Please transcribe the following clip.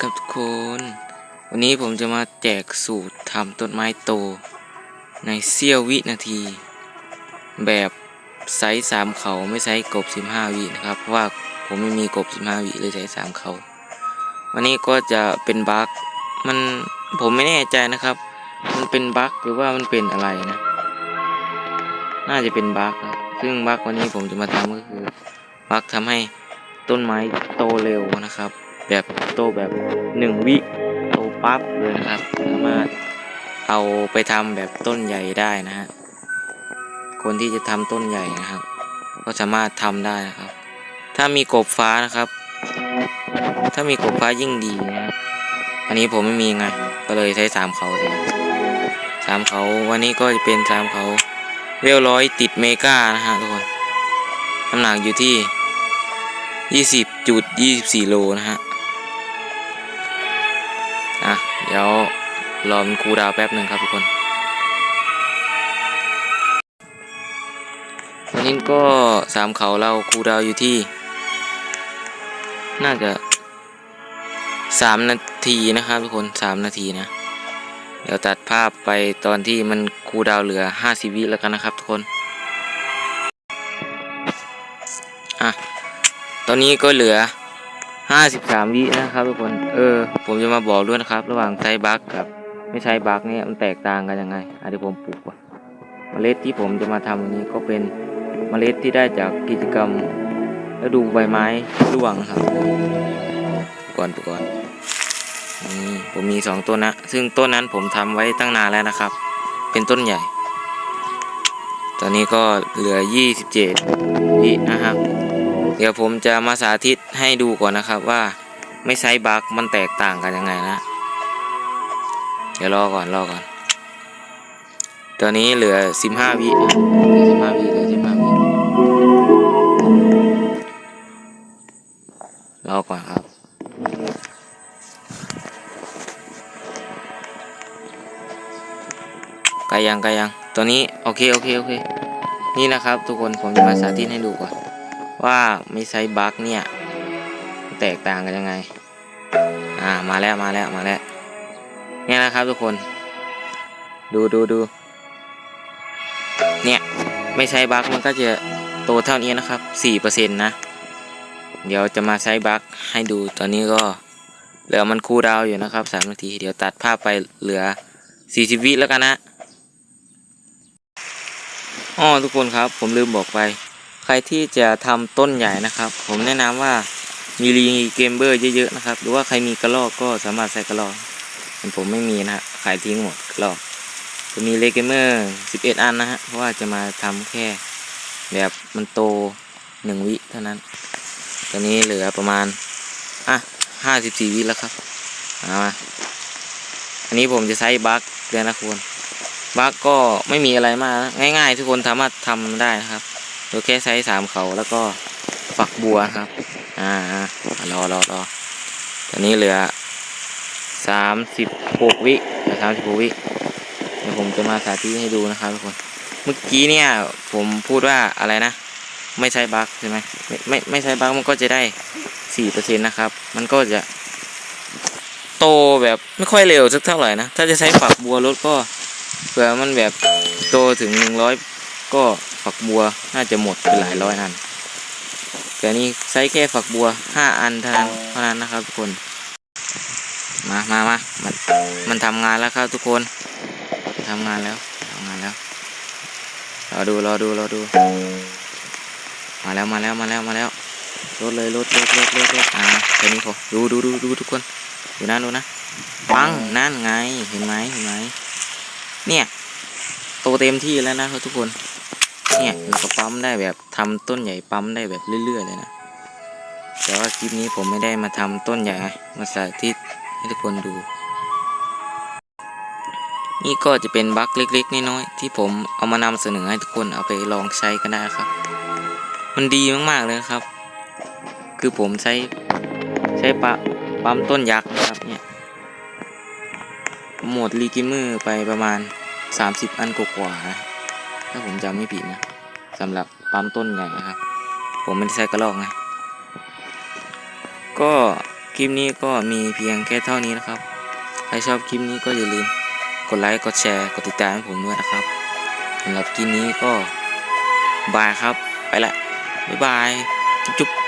ครับทุกคน วันนี้ผมจะมาแจกสูตรทำต้นไม้โต ในเสี้ยววินาที แบบไซส์สามเขาไม่ไซส์กบ 15 วินะครับ เพราะว่าผมไม่มีกบ 15 วิเลยใช้สามเขา วันนี้ก็จะเป็นบั๊กมันผมไม่แน่ใจนะครับ มันเป็นบั๊กหรือว่ามันเป็นอะไรนะ น่าจะเป็นบั๊กซึ่งบั๊กวันนี้ผมจะมาทำก็คือบั๊กทำให้ต้นไม้โตเร็วนะครับ แบบโตแบบหนึ่งวิโตปั๊บเลยนะครับ สามารถเอาไปทำแบบต้นใหญ่ได้นะฮะ คนที่จะทำต้นใหญ่นะครับ ก็สามารถทำได้นะครับ ถ้ามีกบฟ้านะครับ ถ้ามีกบฟ้ายิ่งดีนะครับอันนี้ผมไม่มีไง ก็เลยใช้สามเขาแทนสามเขาวันนี้ก็จะเป็นสามเขาเวลร้อยติดเมกานะฮะทุกคนน้ำหนักอยู่ที่ยี่สิบจุดยี่สิบสี่โลนะฮะ เดี๋ยวรอมันคูดาวแป๊บหนึ่งครับทุกคน วันนี้ก็สามเขาเราคูดาวอยู่ที่ น่าจะสามนาทีนะครับทุกคนสามนาทีนะ เดี๋ยวตัดภาพไปตอนที่มันคูดาวเหลือห้าสิบวิแล้วกันนะครับทุกคน อะ ตอนนี้ก็เหลือ ห้าสิบสามวินะครับทุกคน เออ ผมจะมาบอกด้วยนะครับ ระหว่างใช้บัคกับไม่ใช้บัคเนี่ยมันแตกต่างกันยังไงอะเดี๋ยวผมปลูกก่อนเมล็ดที่ผมจะมาทำวันนี้ก็เป็นเมล็ดที่ได้จากกิจกรรมฤดูใบไม้ร่วงครับก่อนปลูกก่อนนี่ผมมีสองต้นนะ ซึ่งต้นนั้นผมทำไว้ตั้งนานแล้วนะครับ เป็นต้นใหญ่ ตอนนี้ก็เหลือยี่สิบเจ็ดวินะครับ เดี๋ยวผมจะมาสาธิตให้ดูก่อนนะครับว่าไม่ใช้บัคมันแตกต่างกันยังไงนะ เดี๋ยวรอก่อนรอก่อนตอนนี้เหลือสิบห้าวิเหลือสิบห้าวิเหลือสิบห้าวิรอก่อนครับไกลยังไกลยังตัวนี้โอเคโอเคโอเค นี่นะครับทุกคนผมจะมาสาธิตให้ดูก่อน ว่าไม่ใช้บัคเนี่ย แตกต่างกันยังไง อ่ามาแล้วมาแล้วมาแล้วเนี่ยนะครับทุกคน ดูดูดูเนี่ย ไม่ใช้บัคมันก็จะโตเท่านี้นะครับสี่เปอร์เซ็นต์นะ เดี๋ยวจะมาใช้บัคให้ดูตอนนี้ก็เหลือมันคูลดาวอยู่นะครับสามนาที เดี๋ยวตัดภาพไปเหลือสี่สิบวิแล้วกันนะอ๋อทุกคนครับ ผมลืมบอกไป ใครที่จะทำต้นใหญ่นะครับ ผมแนะนำว่ามีรีเกมเบอร์เยอะๆนะครับ หรือว่าใครมีกระรอกก็สามารถใส่กระรอกแต่ผมไม่มีนะฮะขายทิ้งหมดกระรอกจะมีเลเกมเมอร์11 อันนะฮะเพราะว่าจะมาทำแค่แบบมันโตหนึ่งวิเท่านั้น ตอนนี้เหลือประมาณ อะ54วิแล้วครับเอามาอันนี้ผมจะใช้บัคเดือนละคนบัคก็ไม่มีอะไรมาก ง่าย ๆ ทุกคนสามารถทำได้นะครับ โดยแค่ใช้สามเขาแล้วก็ฝักบัวครับอ่าอ่ารอรอรอตอนนี้เหลือสามสิบหกวิเหลือสามสิบหกวิเดี๋ยวผมจะมาสาธิตให้ดูนะครับทุกคน เมื่อกี้เนี่ยผมพูดว่าอะไรนะ ไม่ใช้บั๊กใช่ไหมไม่ไม่ไม่ใช้บั๊กมันก็จะได้สี่เปอร์เซ็นต์นะครับ มันก็จะโตแบบไม่ค่อยเร็วสักเท่าไหร่นะ ถ้าจะใช้ฝักบัวรถก็เผื่อมันแบบโตถึงหนึ่งร้อย ก็ฝักบัวน่าจะหมดเป็นหลายร้อยอันแต่นี่ใช้แค่ฝักบัวห้าอันเท่านั้นเท่านั้นนะครับทุกคนมามามามันมันทำงานแล้วครับทุกคนทำงานแล้วทำงานแล้วรอดูรอดูรอดู มาแล้วมาแล้วมาแล้วมาแล้วรถเลยรถรถรถรถรถอ่าแค่นี้พอดูดูดูดูทุกคนดูนะดูนะปังนั่นไงเห็นไหมเห็นไหมเนี่ยโตเต็มที่แล้วนะครับทุกคน เนี่ยเราก็ปั๊มได้แบบทำต้นใหญ่ปั๊มได้แบบเรื่อยๆเลยนะ แต่ว่าคลิปนี้ผมไม่ได้มาทำต้นใหญ่มาสาธิตให้ทุกคนดู นี่ก็จะเป็นบั๊กเล็กๆน้อยๆที่ผมเอามานำเสนอให้ทุกคนเอาไปลองใช้กันได้ครับ มันดีมากๆเลยครับ คือผมใช้ใช้ปะปั๊มต้นยักษ์นะครับเนี่ยหมดรีกิมเมอร์ไปประมาณ 30 อันกว่าๆนะ ถ้าผมจำไม่ผิดนะสำหรับปั๊มต้นใหญ่นะครับ ผมไม่ได้ใช้กระรอกนะก็คลิปนี้ก็มีเพียงแค่เท่านี้นะครับ ใครชอบคลิปนี้ก็อย่าลืมกดไลค์ กดแชร์ กดติดตามให้ผมด้วยนะครับสำหรับคลิปนี้ก็บายครับ ไปละ บ๊ายบาย จุ๊บ